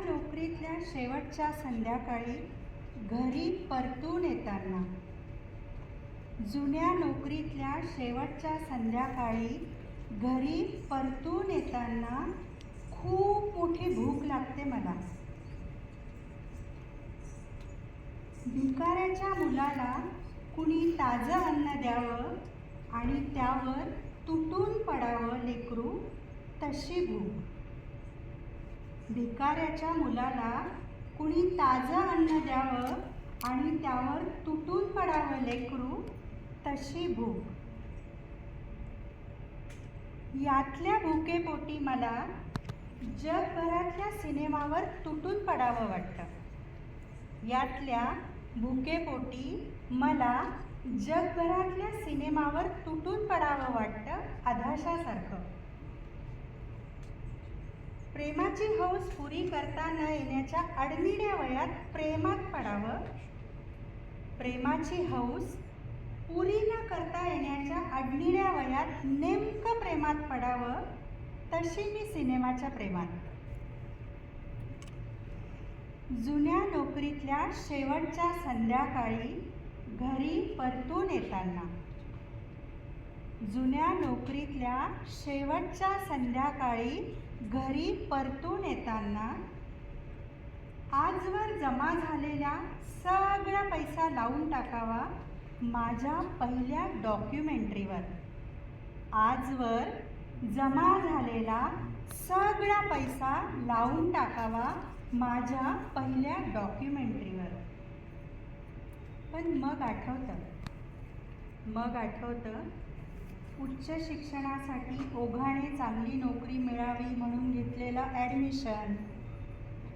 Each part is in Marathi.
नोकरीतल्या शेवटच्या संध्याकाळी घरी परतून येताना. जुन्या नोकरीतल्या शेवटच्या संध्याकाळी घरी परतून येताना खूप मोठी भूक लागते मला. भिकाऱ्याच्या मुलाला कुणी ताजं अन्न द्यावं आणि त्यावर तुटून पडावं लेकरू तशी भूक. भिकाऱ्याच्या मुलाला कुणी ताजं अन्न द्यावं आणि त्यावर तुटून पडावं लेकरू तशी भूक. यातल्या भुकेपोटी मला जगभरातल्या सिनेमावर तुटून पडावं वाटतं. यातल्या भुकेपोटी मला जगभरातल्या सिनेमावर तुटून पडावं वाटतं अधाशासारखं प्रेमाची हौस पुरी करता न येण्याच्या अडनिड्या वयात प्रेमात पडावं. प्रेमाची हौस पुरी न करता येण्याच्या अडनिड्या वयात नेमकं प्रेमात पडावं तशी मी सिनेमाच्या प्रेमात. जुन्या नोकरीतल्या शेवटच्या संध्याकाळी घरी परतून येताना. जुन्या नोकरीतल्या शेवटच्या संध्याकाळी घरी परतून येताना आजवर जमा झालेला सगळा पैसा लावून टाकावा माझ्या पहिल्या डॉक्युमेंटरीवर. आजवर जमा झालेला सगळा पैसा लावून टाकावा माझ्या पहिल्या डॉक्युमेंटरीवर. पण मग आठवतं. मग आठवतं उच्च शिक्षणासाठी ओघाने चांगली नोकरी मिळावी म्हणून घेतलेलं ॲडमिशन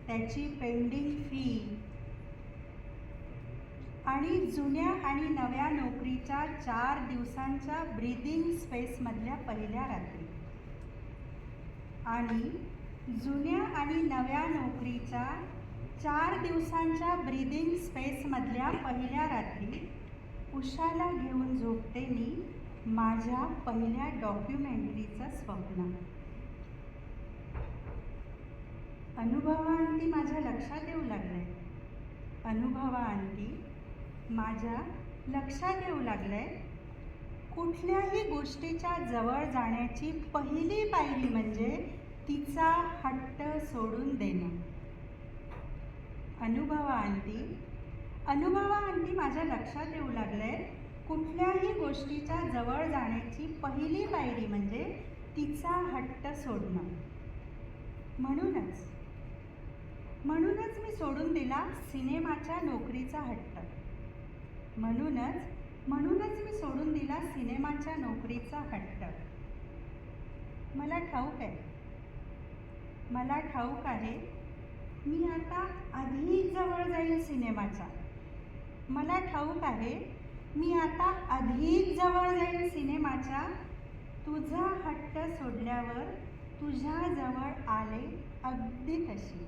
त्याची पेंडिंग फी आणि जुन्या आणि नव्या नोकरीच्या चार दिवसांच्या ब्रीदिंग स्पेसमधल्या पहिल्या रात्री. आणि जुन्या आणि नव्या नोकरीच्या चार दिवसांच्या ब्रीदिंग स्पेसमधल्या पहिल्या रात्री उषाला घेऊन झोपते मी माझ्या पहिल्या डॉक्युमेंटरीचं स्वप्न. अनुभवांती माझ्या लक्षात येऊ लागलंय. अनुभवाअंती माझ्या लक्षात येऊ लागलंय. कुठल्याही गोष्टीच्या जवळ जाण्याची पहिली पायरी म्हणजे तिचा हट्ट सोडून देणं. अनुभवाअंती अनुभवाअंती माझ्या लक्षात येऊ लागलंय. कुठल्याही गोष्टीच्या जवळ जाण्याची पहिली पायरी म्हणजे तिचा हट्ट सोडणं. म्हणूनच म्हणूनच मी सोडून दिला सिनेमाच्या नोकरीचा हट्ट. म्हणूनच म्हणूनच मी सोडून दिला सिनेमाच्या नोकरीचा हट्ट. मला ठाऊक आहे. मला ठाऊक आहे मी आता अधिक जवळ जाईल सिनेमाच्या. मला ठाऊक आहे मी आता अधिक जवळ जाईल सिनेमाच्या. तुझा हट्ट सोडल्यावर तुझ्याजवळ आले अगदी कशी